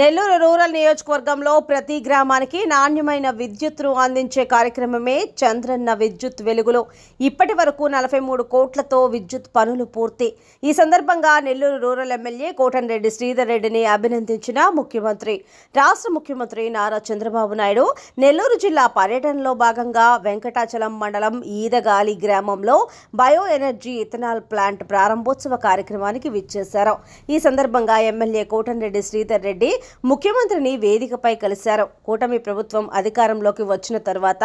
Nellore rural నియోజకవర్గంలో ప్రతి గ్రామానికి నాణ్యమైన విద్యుత్ను అందించే కార్యక్రమమే చంద్రన్న విద్యుత్ వెలుగులో. ఇప్పటి వరకు నలభై మూడు కోట్లతో విద్యుత్ పనులు పూర్తి. ఈ సందర్భంగా నెల్లూరు రూరల్ ఎమ్మెల్యే కోటంరెడ్డి శ్రీధర్ రెడ్డిని అభినందించిన ముఖ్యమంత్రి రాష్ట్ర ముఖ్యమంత్రి నారా చంద్రబాబు నాయుడు నెల్లూరు జిల్లా పర్యటనలో భాగంగా వెంకటాచలం మండలం ఈదగాలి గ్రామంలో బయో ఎనర్జీ ఇథనాల్ ప్లాంట్ ప్రారంభోత్సవ కార్యక్రమానికి విచ్చేశారు. ఈ సందర్భంగా ఎమ్మెల్యే కోటంరెడ్డి శ్రీధర్ రెడ్డి ముఖ్యమంత్రిని వేదికపై కలిశారు. కూటమి ప్రభుత్వం అధికారంలోకి వచ్చిన తర్వాత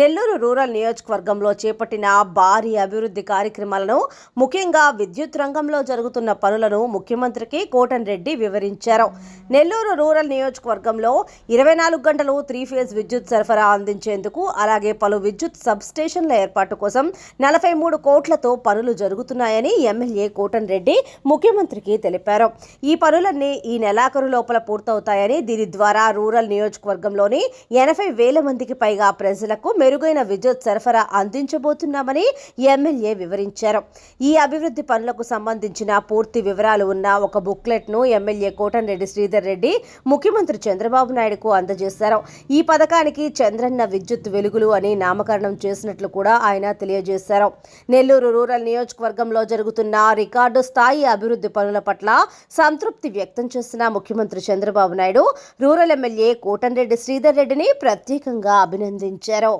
నెల్లూరు రూరల్ నియోజకవర్గంలో చేపట్టిన భారీ అభివృద్ధి కార్యక్రమాలను ముఖ్యంగా విద్యుత్ రంగంలో జరుగుతున్న పనులను ముఖ్యమంత్రికి కోటన్ రెడ్డి వివరించారు. నెల్లూరు రూరల్ నియోజకవర్గంలో ఇరవై నాలుగు గంటలు త్రీ ఫేజ్ విద్యుత్ సరఫరా అందించేందుకు అలాగే పలు విద్యుత్ సబ్ స్టేషన్ల ఏర్పాటు కోసం నలభై మూడు కోట్లతో పనులు జరుగుతున్నాయని ఎమ్మెల్యే కోటన్ రెడ్డి ముఖ్యమంత్రికి తెలిపారు. ఈ పనులన్నీ ఈ నెలాఖరు లోపల పూర్తవుతాయని దీని ద్వారా రూరల్ నియోజకవర్గంలోని ఎనభై వేల మందికి పైగా ప్రజలకు మెరుగైన విద్యుత్ సరఫరా అందించబోతున్నామని ఎమ్మెల్యే వివరించారు. ఈ అభివృద్ధి పనులకు సంబంధించిన పూర్తి వివరాలు ఉన్న ఒక బుక్లెట్ను ఎమ్మెల్యే కోటంరెడ్డి శ్రీధర్ రెడ్డి ముఖ్యమంత్రి చంద్రబాబు నాయుడుకు అందజేశారు. ఈ పథకానికి చంద్రన్న విద్యుత్ వెలుగులు అని నామకరణం చేసినట్లు కూడా ఆయన తెలియజేశారు. నెల్లూరు రూరల్ నియోజకవర్గంలో జరుగుతున్న రికార్డు స్థాయి అభివృద్ధి పనుల పట్ల సంతృప్తి వ్యక్తం చేసిన ముఖ్యమంత్రి చంద్ర చంద్రబాబు నాయుడు రూరల్ ఎమ్మెల్యే కోటంరెడ్డి శ్రీధర్ రెడ్డిని ప్రత్యేకంగా అభినందించారు.